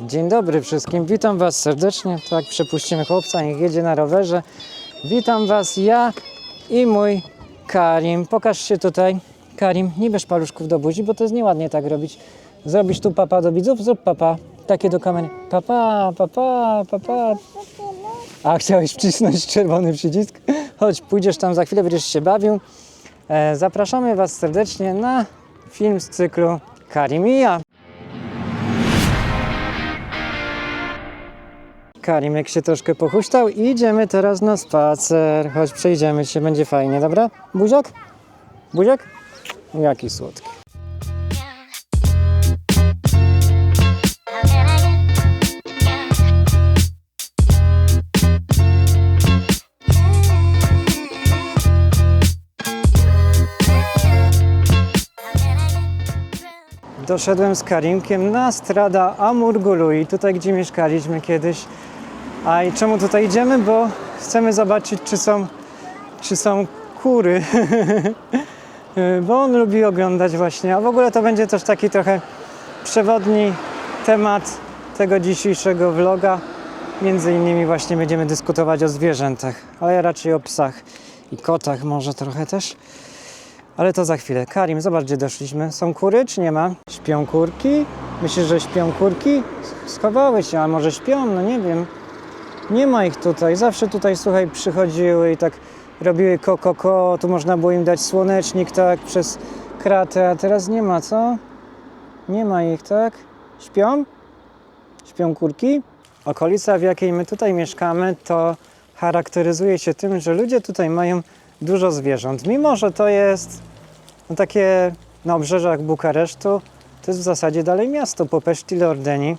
Dzień dobry wszystkim, witam Was serdecznie. Tak, przepuścimy chłopca, niech jedzie na rowerze. Witam Was, ja i mój Karim. Pokaż się tutaj. Karim, nie bierz paluszków do buzi, bo to jest nieładnie tak robić. Zrobisz tu papa do widzów? Zrób papa. Takie do kamery. Papa, papa, papa. A chciałeś wcisnąć czerwony przycisk? Chodź, pójdziesz tam za chwilę, będziesz się bawił. E, zapraszamy Was serdecznie na film z cyklu Karim i ja. Karimek się troszkę pochuśtał i idziemy teraz na spacer. Chodź, przejdziemy się, będzie fajnie, dobra? Buziak? Buziak? Jaki słodki. Doszedłem z Karimkiem na strada Amurgulu i tutaj, gdzie mieszkaliśmy kiedyś. A i czemu tutaj idziemy? Bo chcemy zobaczyć, czy są, czy są kury. Bo on lubi oglądać właśnie. A w ogóle to będzie też taki trochę przewodni temat tego dzisiejszego vloga. Między innymi właśnie będziemy dyskutować o zwierzętach, ale raczej o psach i kotach może trochę też. Ale to za chwilę. Karim, zobacz gdzie doszliśmy. Są kury czy nie ma? Śpią kurki? Myślisz, że śpią kurki? Schowały się, a może śpią? No nie wiem. Nie ma ich tutaj. Zawsze tutaj, słuchaj, przychodziły i tak robiły ko, ko, ko. Tu można było im dać słonecznik, tak, przez kratę, a teraz nie ma, co? Nie ma ich, tak? Śpią? Śpią kurki? Okolica, w jakiej my tutaj mieszkamy, to charakteryzuje się tym, że ludzie tutaj mają dużo zwierząt. Mimo, że to jest no, takie na obrzeżach Bukaresztu, to jest w zasadzie dalej miasto po Peszti Lordeni.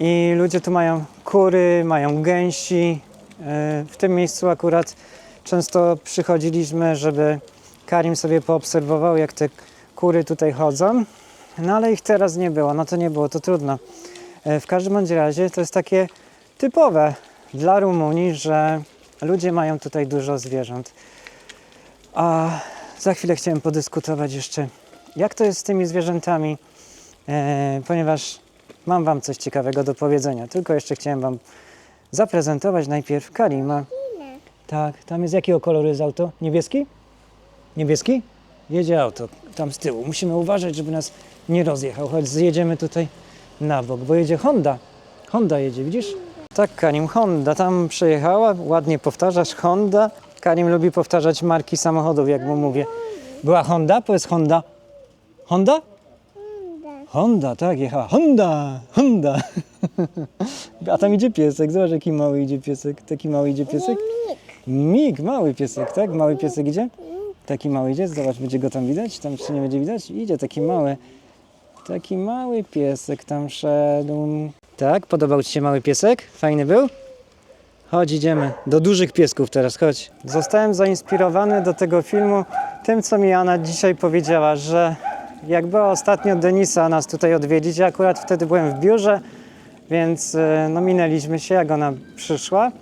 I ludzie tu mają kury, mają gęsi. E, W tym miejscu akurat często przychodziliśmy, żeby Karim sobie poobserwował, jak te kury tutaj chodzą. No ale ich teraz nie było, no to nie było, to trudno. E, W każdym bądź razie to jest takie typowe dla Rumunii, że ludzie mają tutaj dużo zwierząt. A za chwilę chciałem podyskutować jeszcze, jak to jest z tymi zwierzętami, e, ponieważ mam Wam coś ciekawego do powiedzenia. Tylko jeszcze chciałem Wam zaprezentować najpierw Karima. Tak, tam jest jakiego koloru jest auto? Niebieski? Niebieski? Jedzie auto tam z tyłu. Musimy uważać, żeby nas nie rozjechał. Chodź, zjedziemy tutaj na bok, bo jedzie Honda. Honda jedzie, widzisz? Tak, Karim, Honda tam przejechała. Ładnie powtarzasz, Honda. Karim lubi powtarzać marki samochodów, jak mu mówię. Była Honda? Powiedz Honda. Honda? Honda, tak, jechała. Honda, Honda. A tam idzie piesek, zobacz jaki mały idzie piesek. Taki mały idzie piesek. Mig, mały piesek, tak? Mały piesek idzie? Taki mały idzie, zobacz, będzie go tam widać? Tam czy nie będzie widać? Idzie taki mały. Taki mały piesek tam szedł. Tak, podobał Ci się mały piesek? Fajny był? Chodź, idziemy. Do dużych piesków teraz, chodź. Zostałem zainspirowany do tego filmu tym, co mi Anna dzisiaj powiedziała, że jak była ostatnio Denisa nas tutaj odwiedzić, ja akurat wtedy byłem w biurze, więc e, no, minęliśmy się, jak ona przyszła.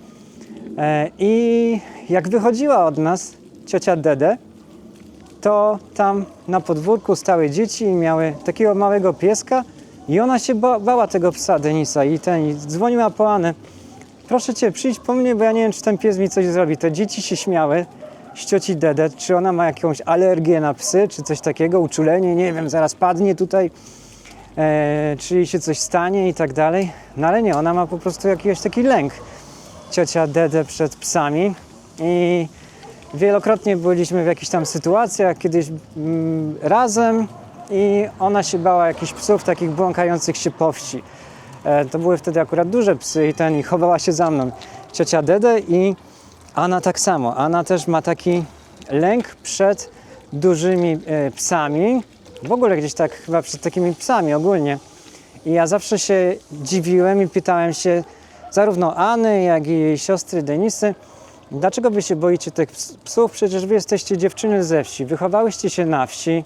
E, I jak wychodziła od nas ciocia Dede, to tam na podwórku stały dzieci i miały takiego małego pieska i ona się ba bała tego psa Denisa i ten i dzwoniła po Anę. Proszę Cię, przyjdź po mnie, bo ja nie wiem, czy ten pies mi coś zrobi. Te dzieci się śmiały z cioci Dede, czy ona ma jakąś alergię na psy, czy coś takiego, uczulenie, nie wiem, zaraz padnie tutaj, e, czy się coś stanie i tak dalej. No ale nie, ona ma po prostu jakiś taki lęk, ciocia Dede przed psami i wielokrotnie byliśmy w jakichś tam sytuacjach, kiedyś mm, razem i ona się bała jakichś psów takich błąkających się po wsi. E, to były wtedy akurat duże psy i ten i chowała się za mną ciocia Dede i Anna tak samo. Anna też ma taki lęk przed dużymi e, psami. W ogóle gdzieś tak chyba przed takimi psami ogólnie. I ja zawsze się dziwiłem i pytałem się zarówno Anny, jak i jej siostry Denisy, dlaczego wy się boicie tych ps- psów? Przecież wy jesteście dziewczyny ze wsi, wychowałyście się na wsi.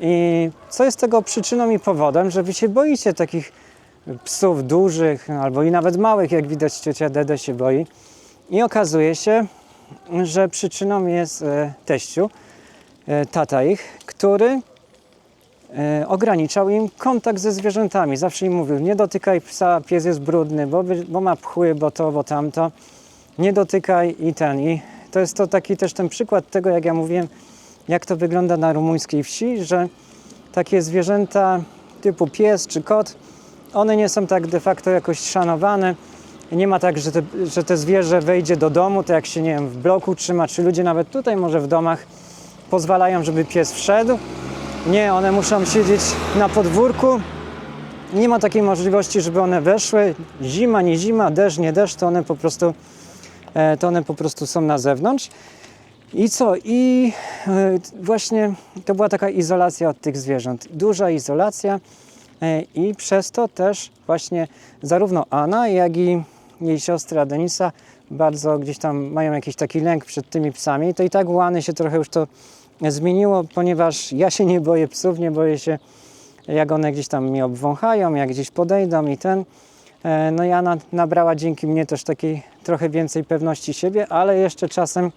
I co jest tego przyczyną i powodem, że wy się boicie takich psów dużych albo i nawet małych, jak widać ciocia Dede się boi. I okazuje się, że przyczyną jest e, teściu, e, tata ich, który e, ograniczał im kontakt ze zwierzętami. Zawsze im mówił, nie dotykaj psa, pies jest brudny, bo, bo ma pchły, bo to, bo tamto. Nie dotykaj i ten. I to jest to taki też ten przykład tego, jak ja mówiłem, jak to wygląda na rumuńskiej wsi, że takie zwierzęta typu pies czy kot, one nie są tak de facto jakoś szanowane. Nie ma tak, że te, że te zwierzę wejdzie do domu, to jak się, nie wiem, w bloku trzyma, czy ludzie nawet tutaj może w domach pozwalają, żeby pies wszedł. Nie, one muszą siedzieć na podwórku. Nie ma takiej możliwości, żeby one weszły. Zima, nie zima, deszcz, nie deszcz, to one po prostu, e, to one po prostu są na zewnątrz. I co? I e, właśnie to była taka izolacja od tych zwierząt. Duża izolacja e, i przez to też właśnie zarówno Anna, jak i jej siostra Denisa bardzo gdzieś tam mają jakiś taki lęk przed tymi psami. To i tak u Anny się trochę już to zmieniło, ponieważ ja się nie boję psów, nie boję się jak one gdzieś tam mnie obwąchają, jak gdzieś podejdą i ten. E, No i Anna nabrała dzięki mnie też takiej trochę więcej pewności siebie, ale jeszcze czasem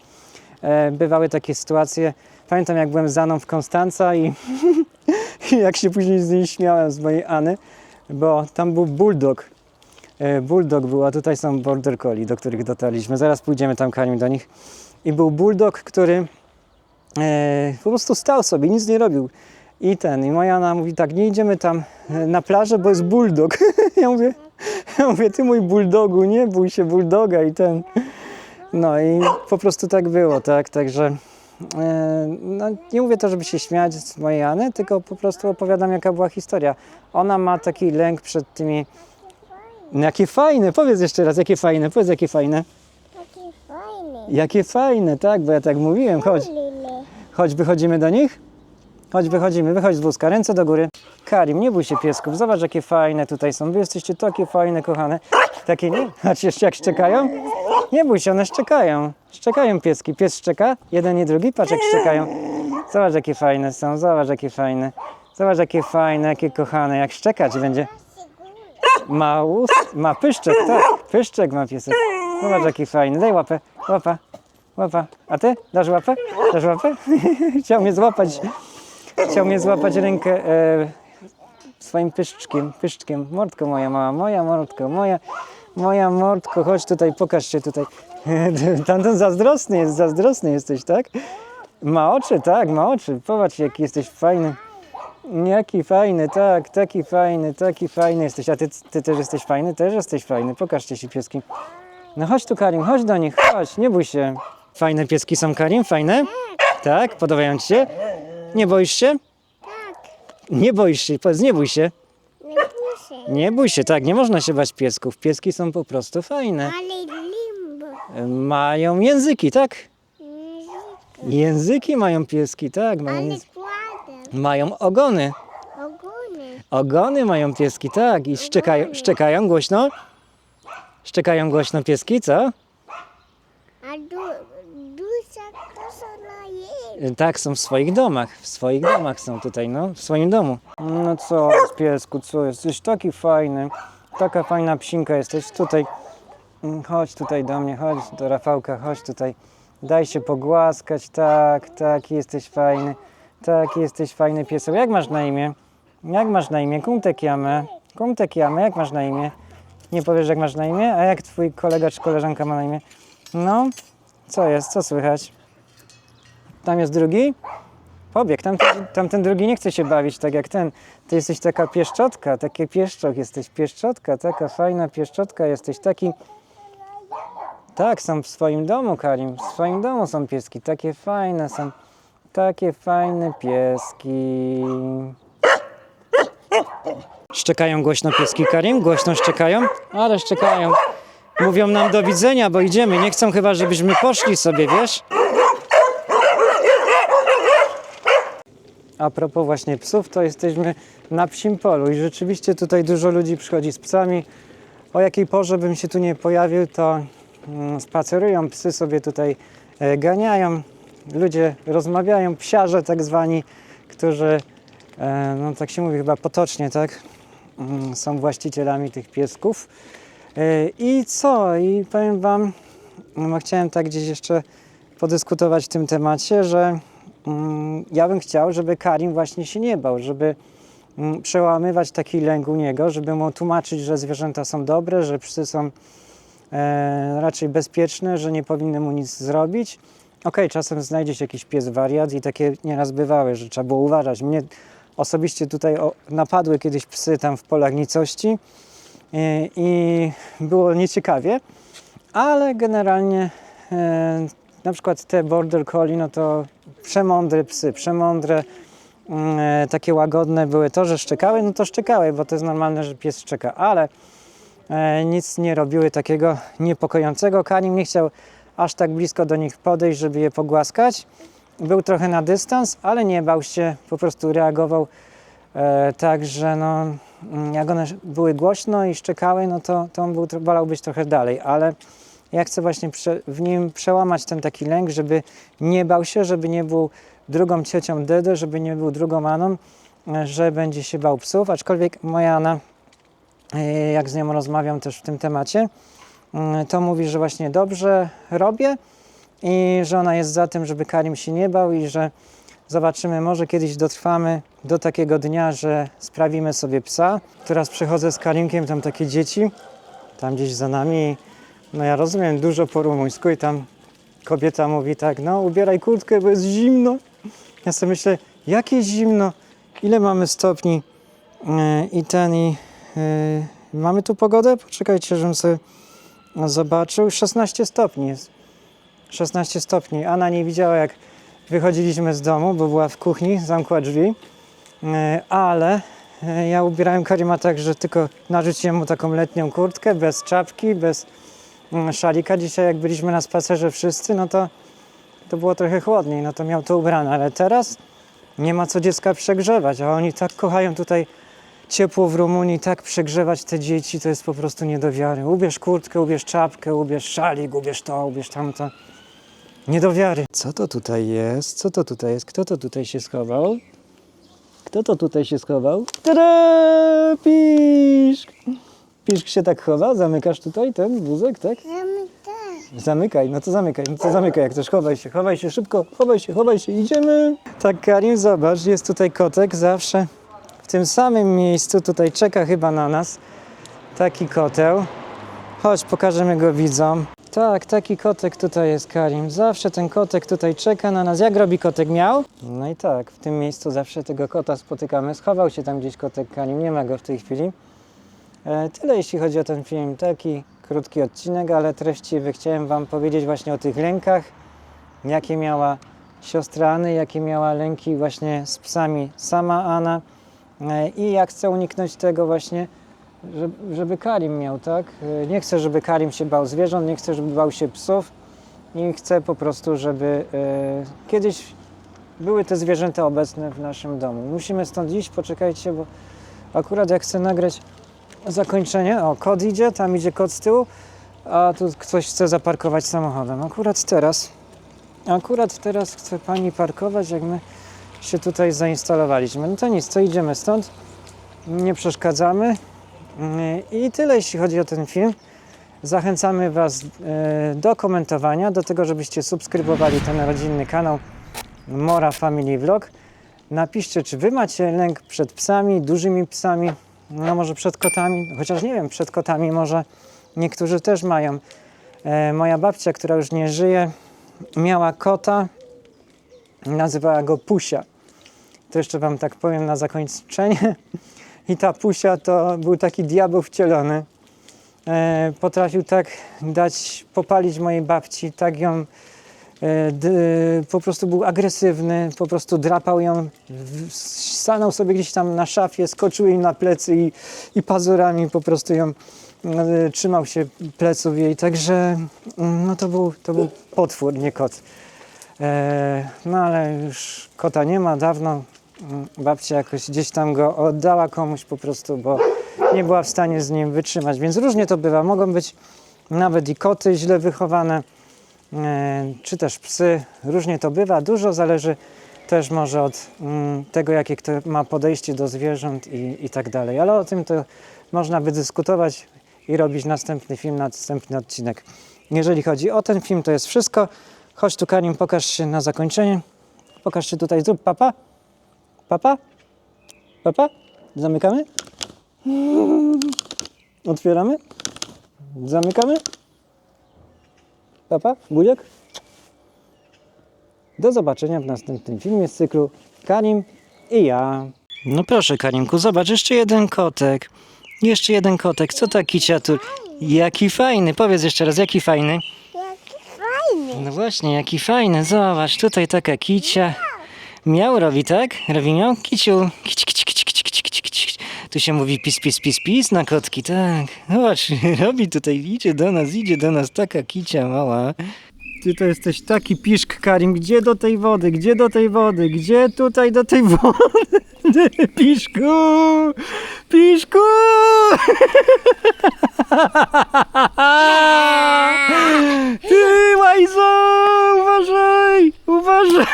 e, bywały takie sytuacje. Pamiętam jak byłem z Aną w Konstanca i, i jak się później z niej śmiałem, z mojej Any, bo tam był bulldog. E, Bulldog był, a tutaj są border collie, do których dotarliśmy. Zaraz pójdziemy tam Karim do nich. I był bulldog, który e, po prostu stał sobie, nic nie robił. I ten, i moja Anna mówi tak, nie idziemy tam e, na plażę, bo jest bulldog. ja mówię, ja mówię, ty mój bulldogu, nie bój się bulldoga i ten. No i po prostu tak było, tak, także no, nie mówię to, żeby się śmiać z mojej Anny, tylko po prostu opowiadam, jaka była historia. Ona ma taki lęk przed tymi, jakie fajne, powiedz jeszcze raz, jakie fajne, powiedz, jakie fajne. Taki fajny. Jakie fajne, tak, bo ja tak mówiłem, chodź. Chodź, wychodzimy do nich? Chodź, wychodzimy, wychodź z wózka, ręce do góry. Karim, nie bój się piesków, zobacz jakie fajne tutaj są. Wy jesteście takie fajne, kochane. Takie nie? Patrz jeszcze jak szczekają? Nie bój się, one szczekają. Szczekają pieski. Pies szczeka, jeden i drugi, patrz jak szczekają. Zobacz jakie fajne są, zobacz jakie fajne. Zobacz jakie fajne, jakie kochane. Jak szczekać będzie. Ma ust, ma pyszczek, tak. Pyszczek ma piesek. Zobacz jaki fajny. Daj łapę, łapa, łapa. A ty? Dasz łapę? Dasz łapę? Chciał mnie złapać. Chciał mnie złapać rękę e, swoim pyszczkiem, pyszczkiem. Mordko moja mała, moja mordko, moja, moja mordko, chodź tutaj, pokaż się tutaj. Tamten zazdrosny jest, zazdrosny jesteś, tak? Ma oczy, tak, ma oczy. Popatrz, jaki jesteś fajny. Jaki fajny, tak, taki fajny, taki fajny jesteś. A ty, ty też jesteś fajny? Też jesteś fajny. Pokażcie się pieski. No chodź tu Karim, chodź do nich, chodź, nie bój się. Fajne pieski są Karim, fajne? Tak, podobają ci się? Nie boisz się? Tak. Nie boisz się, powiedz, nie bój się. Nie bój się, tak, nie można się bać piesków. Pieski są po prostu fajne. Ale limbo. Mają języki, tak? Język. Języki mają pieski, tak. Mają, Ale. Mają ogony. Ogólnie. Ogony mają pieski, tak. I szczekają, szczekają głośno. Szczekają głośno pieski, co? A du, duża kosa na jej. Tak, są w swoich domach. W swoich domach są tutaj, no, w swoim domu. No co piesku, co jest? Jesteś taki fajny. Taka fajna psinka jesteś. Tutaj, mm, chodź tutaj do mnie, chodź do Rafałka, chodź tutaj. Daj się pogłaskać, tak, tak, jesteś fajny. Tak, jesteś fajny piesek. Jak masz na imię? Jak masz na imię? Kumtek Jamę. Kumtek Jamę, jak masz na imię? Nie powiesz, jak masz na imię? A jak twój kolega czy koleżanka ma na imię? No, co jest? Co słychać? Tam jest drugi? Pobieg, tam, tamten drugi nie chce się bawić tak jak ten. Ty jesteś taka pieszczotka, taki pieszczok jesteś, pieszczotka, taka fajna pieszczotka jesteś, taki... Tak, są w swoim domu, Karim, w swoim domu są pieski, takie fajne są, takie fajne pieski. Szczekają głośno pieski, Karim? Głośno szczekają? Ale szczekają. Mówią nam do widzenia, bo idziemy. Nie chcą chyba, żebyśmy poszli sobie, wiesz? A propos właśnie psów, to jesteśmy na psim polu i rzeczywiście tutaj dużo ludzi przychodzi z psami. O jakiej porze bym się tu nie pojawił, to mm, spacerują, psy sobie tutaj e, ganiają, ludzie rozmawiają, psiarze tak zwani, którzy, e, no tak się mówi chyba potocznie, tak, mm, są właścicielami tych piesków. E, I co? I powiem Wam, no, chciałem tak gdzieś jeszcze podyskutować w tym temacie, że mm, ja bym chciał, żeby Karim właśnie się nie bał, żeby mm, przełamywać taki lęk u niego, żeby mu tłumaczyć, że zwierzęta są dobre, że psy są e, raczej bezpieczne, że nie powinny mu nic zrobić. Okej, czasem znajdzie się jakiś pies wariat i takie nieraz bywały, że trzeba było uważać. Mnie osobiście tutaj napadły kiedyś psy tam w polach nicości i, i było nieciekawie, ale generalnie e, na przykład te border collie, no to przemądre psy, przemądre, mm, e, takie łagodne były. To, że szczekały, no to szczekały, bo to jest normalne, że pies szczeka, ale e, nic nie robiły takiego niepokojącego. Karim nie chciał aż tak blisko do nich podejść, żeby je pogłaskać. Był trochę na dystans, ale nie bał się, po prostu reagował e, tak, że no, mm, jak one były głośno i szczekały, no to, to on był, wolał być trochę dalej, ale ja chcę właśnie prze, w nim przełamać ten taki lęk, żeby nie bał się, żeby nie był drugą ciocią Dedy, żeby nie był drugą Aną, e, że będzie się bał psów, aczkolwiek moja Anna, e, jak z nią rozmawiam też w tym temacie, to mówi, że właśnie dobrze robię i że ona jest za tym, żeby Karim się nie bał i że zobaczymy, może kiedyś dotrwamy do takiego dnia, że sprawimy sobie psa. Teraz przechodzę z Karimkiem, tam takie dzieci, tam gdzieś za nami. No ja rozumiem dużo po rumuńsku i tam kobieta mówi tak, no ubieraj kurtkę, bo jest zimno. Ja sobie myślę, jakie zimno, ile mamy stopni Yy, i ten i yy, mamy tu pogodę? Poczekajcie, żebym sobie zobaczył. 16 stopni jest. 16 stopni. Anna nie widziała, jak wychodziliśmy z domu, bo była w kuchni, zamkła drzwi. E, Ale e, ja ubierałem Karima tak, że tylko narzuciłem mu taką letnią kurtkę, bez czapki, bez mm, szalika. Dzisiaj jak byliśmy na spacerze wszyscy, no to, to było trochę chłodniej, no to miał to ubrane. Ale teraz nie ma co dziecka przegrzewać, a oni tak kochają tutaj ciepło w Rumunii, tak przegrzewać te dzieci, to jest po prostu nie do wiary. Ubierz kurtkę, ubierz czapkę, ubierz szalik, ubierz to, ubierz tamto. Nie do wiary. Co to tutaj jest? Co to tutaj jest? Kto to tutaj się schował? Kto to tutaj się schował? Tada! Piszk! Piszk się tak chowa? Zamykasz tutaj ten wózek, tak? Zamykaj. Zamykaj, no to zamykaj, no to zamykaj, jak też chowaj się, chowaj się szybko, chowaj się, chowaj się, idziemy. Tak, Karim, zobacz, jest tutaj kotek, zawsze w tym samym miejscu, tutaj czeka chyba na nas taki koteł. Chodź, pokażemy go widzom. Tak, taki kotek tutaj jest Karim. Zawsze ten kotek tutaj czeka na nas. Jak robi kotek miał? No i tak, w tym miejscu zawsze tego kota spotykamy. Schował się tam gdzieś kotek Karim, nie ma go w tej chwili. E, Tyle jeśli chodzi o ten film. Taki krótki odcinek, ale treściwy. Chciałem Wam powiedzieć właśnie o tych lękach, jakie miała siostra Anny, jakie miała lęki właśnie z psami sama Anna i jak chcę uniknąć tego właśnie, żeby, żeby Karim miał, tak? E, Nie chcę, żeby Karim się bał zwierząt, nie chcę, żeby bał się psów i chcę po prostu, żeby e, kiedyś były te zwierzęta obecne w naszym domu. Musimy stąd iść, poczekajcie, bo akurat jak chcę nagrać zakończenie, o, kot idzie, tam idzie kot z tyłu, a tu ktoś chce zaparkować samochodem. Akurat teraz, akurat teraz chce pani parkować, jak my się tutaj zainstalowaliśmy. No to nic, to idziemy stąd, nie przeszkadzamy i tyle jeśli chodzi o ten film. Zachęcamy Was yy, do komentowania, do tego, żebyście subskrybowali ten rodzinny kanał Mora Family Vlog. Napiszcie, czy Wy macie lęk przed psami, dużymi psami, no może przed kotami, chociaż nie wiem, przed kotami może niektórzy też mają. E, moja babcia, która już nie żyje, miała kota, nazywała go Pusia. To jeszcze Wam tak powiem na zakończenie. I ta Pusia to był taki diabeł wcielony. E, potrafił tak dać, popalić mojej babci, tak ją e, d, po prostu był agresywny, po prostu drapał ją, stanął sobie gdzieś tam na szafie, skoczył jej na plecy i, i pazurami po prostu ją e, trzymał się pleców jej, także mm, no to był, to był potwór, nie kot. E, no ale już kota nie ma dawno. Babcia jakoś gdzieś tam go oddała komuś po prostu, bo nie była w stanie z nim wytrzymać. Więc różnie to bywa. Mogą być nawet i koty źle wychowane, e, czy też psy. Różnie to bywa. Dużo zależy też może od mm, tego, jakie kto ma podejście do zwierząt i, i tak dalej. Ale o tym to można by dyskutować i robić następny film, następny odcinek. Jeżeli chodzi o ten film, to jest wszystko. Chodź tu Karim, pokaż się na zakończenie. Pokaż się tutaj, zrób papa. Papa? Papa? Zamykamy? Otwieramy? Zamykamy? Papa? Buziak? Do zobaczenia w następnym filmie z cyklu Karim i ja. No proszę Karimku, zobacz, jeszcze jeden kotek. Jeszcze jeden kotek. Co ta kiciatur? Jaki fajny. Powiedz jeszcze raz, jaki fajny. Jaki fajny. No właśnie, jaki fajny. Zobacz, tutaj taka kicia. Miał robi, tak? Robi miał? Kiciu. Kici, kici, kici, kici, kici, kici, kici. Tu się mówi pis, pis, pis, pis na kotki, tak. Zobacz, robi tutaj, idzie do nas, idzie do nas taka kicia mała. Ty to jesteś taki piszk, Karim. Gdzie do tej wody? Gdzie do tej wody? Gdzie tutaj do tej wody? Piszku! Piszku! Ty, łajzo! Boże,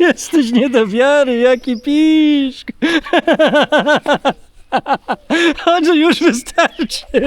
jesteś nie do wiary, jaki piszk. Andrzej, już wystarczy.